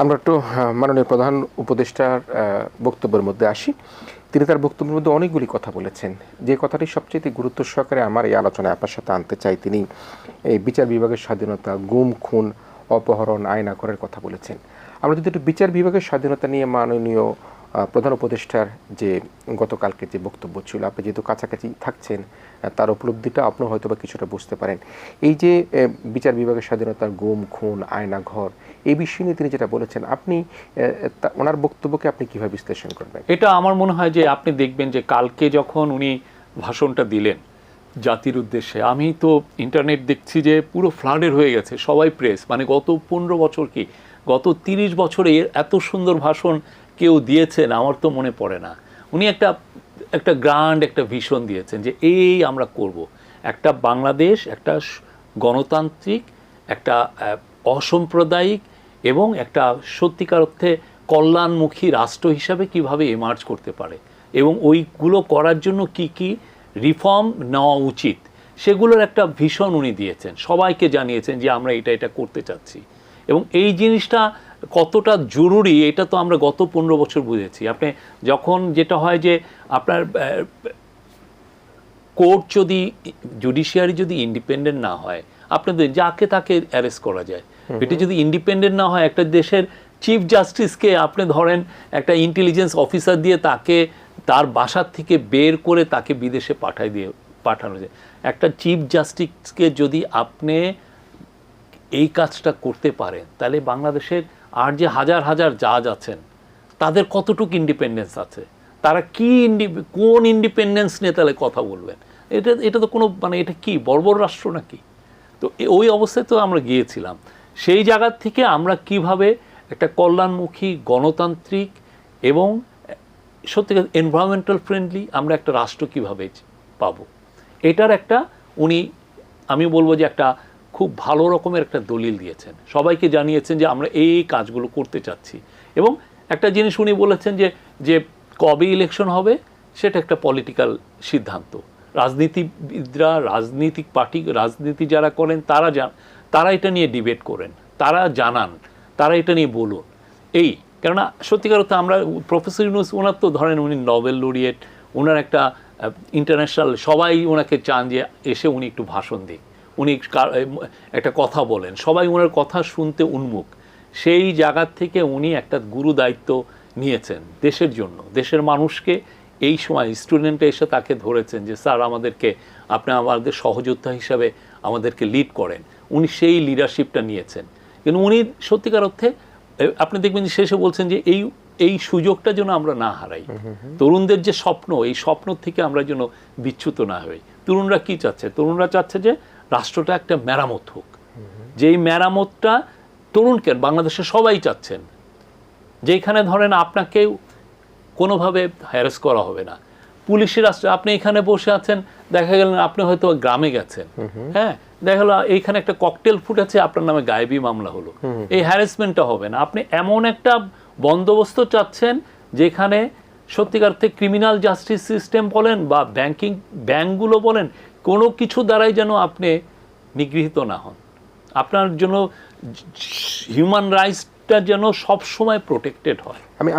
আমরা একটু মাননীয় প্রধান উপদেষ্টার বক্তব্যের মধ্যে আসি। তিনি তার বক্তব্যের মধ্যে অনেকগুলি কথা বলেছেন। যে কথাটি সবচেয়ে গুরুত্ব সহকারে আমার এই আলোচনায় আপনার সাথে আনতে চাই, তিনি এই বিচার বিভাগের স্বাধীনতা, গুম, খুন, অপহরণ আয়না করার কথা বলেছেন। আমরা যদি একটু বিচার বিভাগের স্বাধীনতা নিয়ে মাননীয় প্রধান উপদেষ্টার যে গতকালকে যে বক্তব্য ছিল, আপনি যেহেতু কাছাকাছি থাকছেন তার উপলব্ধিটা আপনিও হয়তো বা কিছুটা বুঝতে পারেন। এই যে বিচার বিভাগের স্বাধীনতার গুম, খুন, আয়না ঘর, এই বিষয় নিয়ে তিনি যেটা বলেছেন, আপনি ওনার বক্তব্যকে আপনি কীভাবে বিশ্লেষণ করবেন? এটা আমার মনে হয় যে আপনি দেখবেন যে কালকে যখন উনি ভাষণটা দিলেন জাতির উদ্দেশ্যে, আমি তো ইন্টারনেট দেখছি যে পুরো ফ্লাডের হয়ে গেছে, সবাই প্রেস মানে গত পনেরো বছর কি, গত তিরিশ বছরে এত সুন্দর ভাষণ কেউ দিয়েছেন, আমার তো মনে পড়ে না। উনি একটা একটা গ্রান্ড একটা ভিশন দিয়েছেন যে, এই আমরা করব। একটা বাংলাদেশ, একটা গণতান্ত্রিক, একটা অসাম্প্রদায়িক এবং একটা সত্যিকার অর্থে কল্যাণমুখী রাষ্ট্র হিসাবে কীভাবে এমার্জ করতে পারে এবং ওইগুলো করার জন্য কি কি রিফর্ম নেওয়া উচিত? সেগুলোর একটা ভীষণ উনি দিয়েছেন। সবাইকে জানিয়েছেন যে, আমরা এটা এটা করতে চাচ্ছি। এবং এই জিনিসটা কতটা জরুরি এটা তো আমরা গত পনেরো বছর বুঝেছি। আপনি যখন যেটা হয় যে আপনার কোর্ট যদি জুডিশিয়ারি যদি ইন্ডিপেন্ডেন্ট না হয় আপনাদের যাকে তাকে অ্যারেস্ট করা যায়। এটা যদি ইন্ডিপেন্ডেন্ট না হয় একটা দেশের চিফ জাস্টিসকে আপনি ধরেন একটা ইন্টেলিজেন্স অফিসার দিয়ে তাকে তার বাসার থেকে বের করে তাকে বিদেশে পাঠাই দিয়ে পাঠানো যায়। একটা চিফ জাস্টিসকে যদি আপনি এই কাজটা করতে পারেন তাহলে বাংলাদেশের আর যে হাজার হাজার জাজ আছেন, তাদের কতটুকু ইন্ডিপেন্ডেন্স আছে? তারা কি ইন্ডি কোন ইন্ডিপেন্ডেন্স নিয়ে তাহলে কথা বলবেন? এটা এটা তো কোনো মানে এটা কি, বর্বর রাষ্ট্র নাকি? তো ওই অবস্থায় তো আমরা গিয়েছিলাম। সেই জায়গার থেকে আমরা কীভাবে একটা কল্যাণমুখী, গণতান্ত্রিক এবং সত্যিকার এনভায়রনমেন্টাল ফ্রেন্ডলি আমরা একটা রাষ্ট্র কীভাবে পাবো? এটার একটা, উনি, আমি বলব যে একটা খুব ভালো রকমের একটা দলিল দিয়েছেন। সবাইকে জানিয়েছেন যে আমরা এই কাজগুলো করতে চাচ্ছি। এবং একটা জিনিস উনি বলেছেন যে যে কবে ইলেকশন হবে, সেটা একটা পলিটিক্যাল সিদ্ধান্ত। রাজনীতিবিদরা, রাজনীতিক পার্টি, রাজনীতি যারা করেন, তারা যা তারা এটা নিয়ে ডিবেট করেন। তারা জানান, তারা এটা নিয়ে বলুন। এই, কেননা সত্যিকার অর্থে আমরা প্রফেসর ইউনুস ওনার তো ধরেন উনি নোবেল লরিয়েট ওনার একটা ইন্টারন্যাশনাল সবাই ওনাকে চান যে এসে উনি একটু ভাষণ দিক। উনি একটা কথা বলেন। সবাই ওনার কথা শুনতে উন্মুখ। সেই জায়গার থেকে উনি একটা গুরু দায়িত্ব নিয়েছেন দেশের জন্য। দেশের মানুষকে এই সময় স্টুডেন্টে এসে তাকে ধরেছেন যে স্যার আমাদেরকে আপনি আমাদের সহযোদ্ধা হিসাবে আমাদেরকে লিড করেন। উনি সেই লিডারশিপটা নিয়েছেন। কিন্তু উনি সত্যিকার অর্থে আপনি দেখবেন যে শেষে বলছেন যে এই এই সুযোগটা যেন আমরা না হারাই। তরুণদের যে স্বপ্ন এই স্বপ্ন থেকে আমরা যেন বিচ্যুত না হই। তরুণরা কি চাচ্ছে? তরুণরা চাচ্ছে যে রাষ্ট্রটা একটা মেরামত হোক। যেই মেরামতটা তরুণকে বাংলাদেশে সবাই চাচ্ছেন যেখানে ধরেন আপনাকে কোনোভাবে হ্যারাস করা হবে না। পুলিশের রাষ্ট্র আপনি এখানে বসে আছেন, দেখা গেল আপনি হয়তো গ্রামে গেছেন। হ্যাঁ দেখা গেলো এইখানে একটা ককটেল ফুটেছে, আপনার নামে গায়েবী মামলা হলো। এই হ্যারাসমেন্টটা হবে না। আপনি এমন একটা বন্দোবস্ত চাচ্ছেন, যেখানে সত্যিকার থেকে ক্রিমিনাল জাস্টিস সিস্টেম বলেন বা ব্যাংকিং ব্যাংকগুলো বলেন, কোনো কিছু দ্বারাই যেন আপনি নিগৃহীত না হন। আপনার জন্য হিউম্যান রাইটসটা যেন সবসময় প্রোটেক্টেড হয়। আমি